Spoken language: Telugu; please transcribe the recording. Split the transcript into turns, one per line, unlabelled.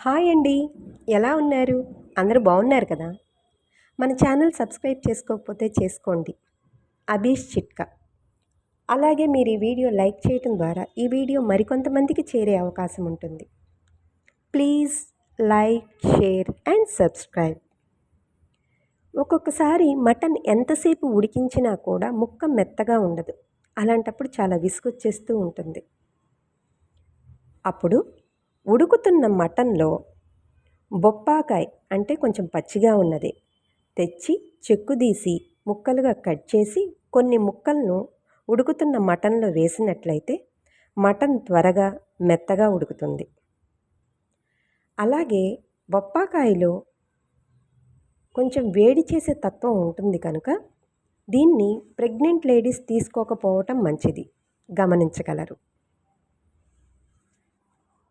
హాయ్ అండి. ఎలా ఉన్నారు? అందరూ బాగున్నారు కదా? మన ఛానల్ సబ్స్క్రైబ్ చేసుకోకపోతే చేసుకోండి. అబీష్ చిట్కా. అలాగే మీరు ఈ వీడియో లైక్ చేయటం ద్వారా ఈ వీడియో మరికొంతమందికి చేరే అవకాశం ఉంటుంది. Please like share and subscribe. ఒక్కొక్కసారి మటన్ ఎంతసేపు ఉడికించినా కూడా ముక్క మెత్తగా ఉండదు. అలాంటప్పుడు చాలా విసుగొచ్చేస్తూ ఉంటుంది. అప్పుడు ఉడుకుతున్న మటన్లో బొప్పాకాయ అంటే కొంచెం పచ్చిగా ఉన్నది. తెచ్చి చెక్కుదీసి ముక్కలుగా కట్ చేసి కొన్ని ముక్కలను ఉడుకుతున్న మటన్లో వేసినట్లయితే మటన్ త్వరగా మెత్తగా ఉడుకుతుంది. అలాగే బొప్పాకాయలో కొంచెం వేడి చేసే తత్వం ఉంటుంది కనుక దీన్ని ప్రెగ్నెంట్ లేడీస్ తీసుకోకపోవటం మంచిది. గమనించగలరు.